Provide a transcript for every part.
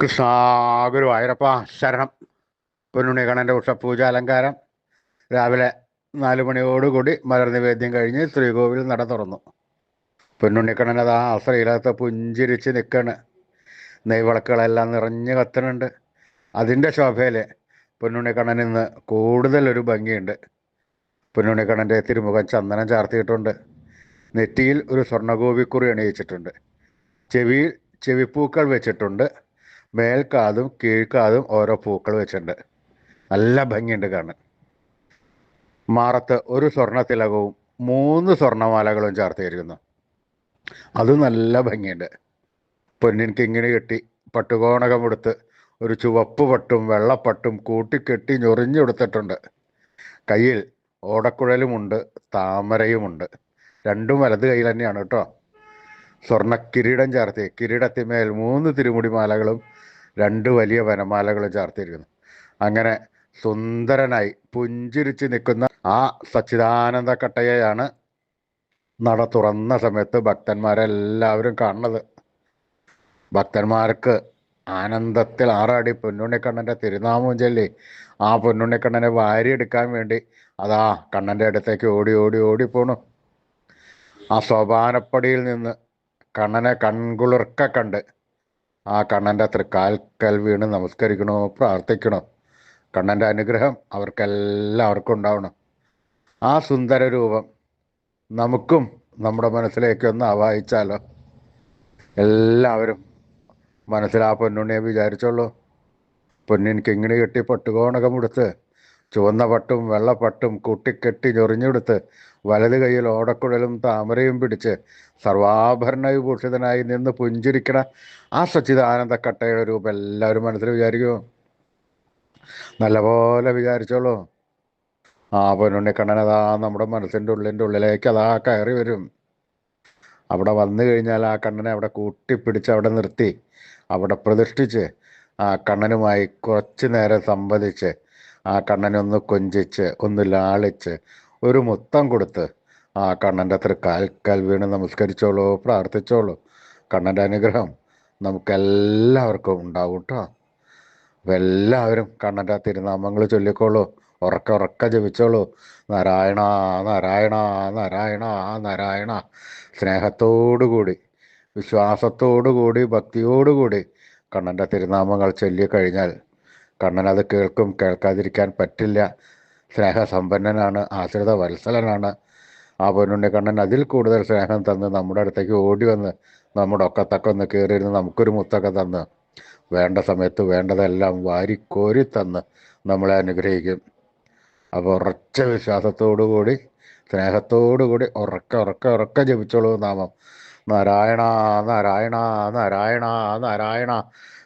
കൃഷ്ണ ഗുരുവായൂരപ്പ ശരണം. പൊന്നുണ്ണിക്കണ്ണന്റെ ഉഷപൂജ അലങ്കാരം. രാവിലെ നാല് മണിയോടുകൂടി മലർ നിവേദ്യം കഴിഞ്ഞ് ശ്രീകോവിൽ നട തുറന്നു. പൊന്നുണ്ണിക്കണ്ണൻ അത് ആ ആശ്രയിലകത്ത് പുഞ്ചിരിച്ച് നിൽക്കണ് നെയ്വിളക്കുകളെല്ലാം നിറഞ്ഞു കത്തുന്നുണ്ട്. അതിന്റെ ശോഭയിൽ പൊന്നുണ്ണിക്കണ്ണൻ ഇന്ന് കൂടുതലൊരു ഭംഗിയുണ്ട്. പൊന്നുണ്ണിക്കണ്ണന്റെ തിരുമുഖം ചന്ദനം ചാർത്തിയിട്ടുണ്ട്. നെറ്റിയിൽ ഒരു സ്വർണഗോപിക്കുറി അണിയിച്ചിട്ടുണ്ട്. ചെവിയിൽ ചെവിപ്പൂക്കൾ വെച്ചിട്ടുണ്ട്. മേൽക്കാതും കീഴ്ക്കാതും ഓരോ പൂക്കൾ വെച്ചിട്ടുണ്ട്. നല്ല ഭംഗിയുണ്ട് കാണാൻ. മാറത്ത് ഒരു സ്വർണ തിലകവും മൂന്ന് സ്വർണമാലകളും ചേർത്തിരിക്കുന്നു അത് നല്ല ഭംഗിയുണ്ട്. പൊന്നിൻ കിങ്ങിണി കെട്ടി പട്ടുകോണകം എടുത്ത് ഒരു ചുവപ്പ് പട്ടും വെള്ളപ്പട്ടും കൂട്ടിക്കെട്ടി ഞൊറിഞ്ഞെടുത്തിട്ടുണ്ട് കയ്യിൽ ഓടക്കുഴലുമുണ്ട് താമരയുമുണ്ട്. രണ്ടും വലത് കയ്യിൽ തന്നെയാണ് കേട്ടോ. സ്വർണ കിരീടം ചാർത്തി കിരീടത്തിന്മേൽ മൂന്ന് തിരുമുടിമാലകളും രണ്ട് വലിയ വനമാലകളും ചാർത്തിയിരിക്കുന്നു. അങ്ങനെ സുന്ദരനായി പുഞ്ചിരിച്ച് നിൽക്കുന്ന ആ സച്ചിദാനന്ദ കട്ടയെയാണ് നട തുറന്ന സമയത്ത് ഭക്തന്മാരെല്ലാവരും കാണുന്നത്. ഭക്തന്മാർക്ക് ആനന്ദത്തിൽ ആറാടി പൊന്നുണ്ണിക്കണ്ണന്റെ തിരുനാമം ചൊല്ലി ആ പൊന്നുണ്ണിക്കണ്ണനെ വാരിയെടുക്കാൻ വേണ്ടി അതാ കണ്ണന്റെ അടുത്തേക്ക് ഓടി ഓടി ഓടി പോണു. ആ സോപാനപ്പടിയിൽ നിന്ന് കണ്ണനെ കൺകുളിർക്ക കണ്ട് ആ കണ്ണന്റെ തൃക്കാൽക്കൽ വീണ് നമസ്കരിക്കണോ പ്രാർത്ഥിക്കണോ? കണ്ണന്റെ അനുഗ്രഹം അവർക്കെല്ലാവർക്കും ഉണ്ടാവണം. ആ സുന്ദര രൂപം നമുക്കും നമ്മുടെ മനസ്സിലേക്ക് ഒന്ന് ആവാഹിച്ചാലോ? എല്ലാവരും മനസ്സിൽ ആ പൊന്നുണ്ണിയെ വിചാരിച്ചോളൂ. പൊന്നിൻ കിങ്ങിണി കെട്ടി പട്ടുകോണകം കൊടുത്ത് ചുവന്ന പട്ടും വെള്ളപ്പട്ടും കൂട്ടിക്കെട്ടി ഞൊറിഞ്ഞെടുത്ത് വലത് കൈയിൽ ഓടക്കുഴലും താമരയും പിടിച്ച് സർവാഭരണ വിഭൂഷിതനായി നിന്ന് പുഞ്ചിരിക്കണ ആ സച്ചിദാനന്ദ കട്ടയുടെ രൂപം എല്ലാവരും മനസ്സിൽ വിചാരിക്കുമോ നല്ലപോലെ വിചാരിച്ചോളൂ. ആ പൊന്നുണ്ണി അതാ നമ്മുടെ മനസ്സിന്റെ ഉള്ളിന്റെ ഉള്ളിലേക്ക് അതാ കയറി വരും. അവിടെ വന്നു കഴിഞ്ഞാൽ ആ കണ്ണനെ അവിടെ കൂട്ടിപ്പിടിച്ച് അവിടെ നിർത്തി. അവിടെ പ്രതിഷ്ഠിച്ച് ആ കണ്ണനുമായി കുറച്ചു നേരം സംവദിച്ച് ആ കണ്ണനെ ഒന്ന് കൊഞ്ചിച്ച് ഒന്ന് ലാളിച്ച് ഒരു മുത്തം കൊടുത്ത് ആ കണ്ണന്റെ അത്ര കാൽക്കാൽ വീണ് നമസ്കരിച്ചോളൂ പ്രാർത്ഥിച്ചോളൂ. കണ്ണന്റെ അനുഗ്രഹം നമുക്കെല്ലാവർക്കും ഉണ്ടാവും കേട്ടോ അപ്പം എല്ലാവരും കണ്ണന്റെ തിരുനാമങ്ങൾ ചൊല്ലിക്കോളൂ. ഉറക്ക ഉറക്ക ജപിച്ചോളൂ. നാരായണ നാരായണ നാരായണ നാരായണ. സ്നേഹത്തോടുകൂടി വിശ്വാസത്തോടുകൂടി ഭക്തിയോടുകൂടി കണ്ണന്റെ തിരുനാമങ്ങൾ ചൊല്ലി കഴിഞ്ഞാൽ കണ്ണൻ അത് കേൾക്കും കേൾക്കാതിരിക്കാൻ പറ്റില്ല. സ്നേഹസമ്പന്നനാണ് ആശ്രിത വത്സലനാണ് ആ പൊന്നുണ്ണി കണ്ണൻ അതിൽ കൂടുതൽ സ്നേഹം തന്ന് നമ്മുടെ അടുത്തേക്ക് ഓടി വന്ന് നമ്മുടെ ഒക്കത്തൊക്കെ ഒന്ന് കയറിയിരുന്ന് നമുക്കൊരു മുത്തൊക്കെ തന്ന് വേണ്ട സമയത്ത് വേണ്ടതെല്ലാം വാരിക്കോരി തന്ന് നമ്മളെ അനുഗ്രഹിക്കും. അപ്പോൾ ഉറച്ച വിശ്വാസത്തോടു കൂടി സ്നേഹത്തോടു കൂടി ഉറക്ക ഉറക്ക ഉറക്ക ജപിച്ചോളൂ നാമം. നാരായണ നാരായണ നാരായണ നാരായണ.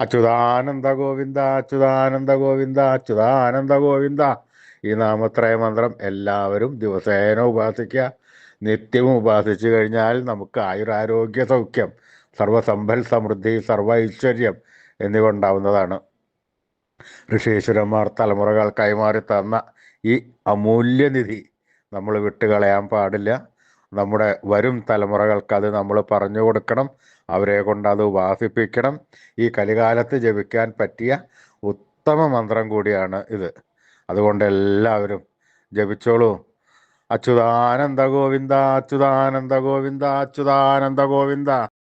അച്യുതാനന്ദ ഗോവിന്ദ അച്യുതാനന്ദ ഗോവിന്ദ അച്യുതാനന്ദ ഗോവിന്ദ ഈ നാമത്രയ മന്ത്രം എല്ലാവരും ദിവസേന ഉപാസിക്കുക. നിത്യവും ഉപാസിച്ചു കഴിഞ്ഞാൽ നമുക്ക് ആയുരാരോഗ്യ സൗഖ്യം സർവസമ്പൽ സമൃദ്ധി സർവ ഐശ്വര്യം എന്നിവ ഉണ്ടാവുന്നതാണ് ഋഷീശ്വരന്മാർ തലമുറകൾ കൈമാറി തന്ന ഈ അമൂല്യനിധി നമ്മൾ വിട്ടുകളയാൻ പാടില്ല. നമ്മുടെ വരും തലമുറകൾക്ക് അത് നമ്മൾ പറഞ്ഞു കൊടുക്കണം. അവരെ കൊണ്ട് അത് ഉപാസിപ്പിക്കണം. ഈ കലികാലത്ത് ജപിക്കാൻ പറ്റിയ ഉത്തമ മന്ത്രം കൂടിയാണ് ഇത്. അതുകൊണ്ട് എല്ലാവരും ജപിച്ചോളൂ. അച്യുതാനന്ദ ഗോവിന്ദ അച്യുതാനന്ദ ഗോവിന്ദ അച്യുതാനന്ദ ഗോവിന്ദ.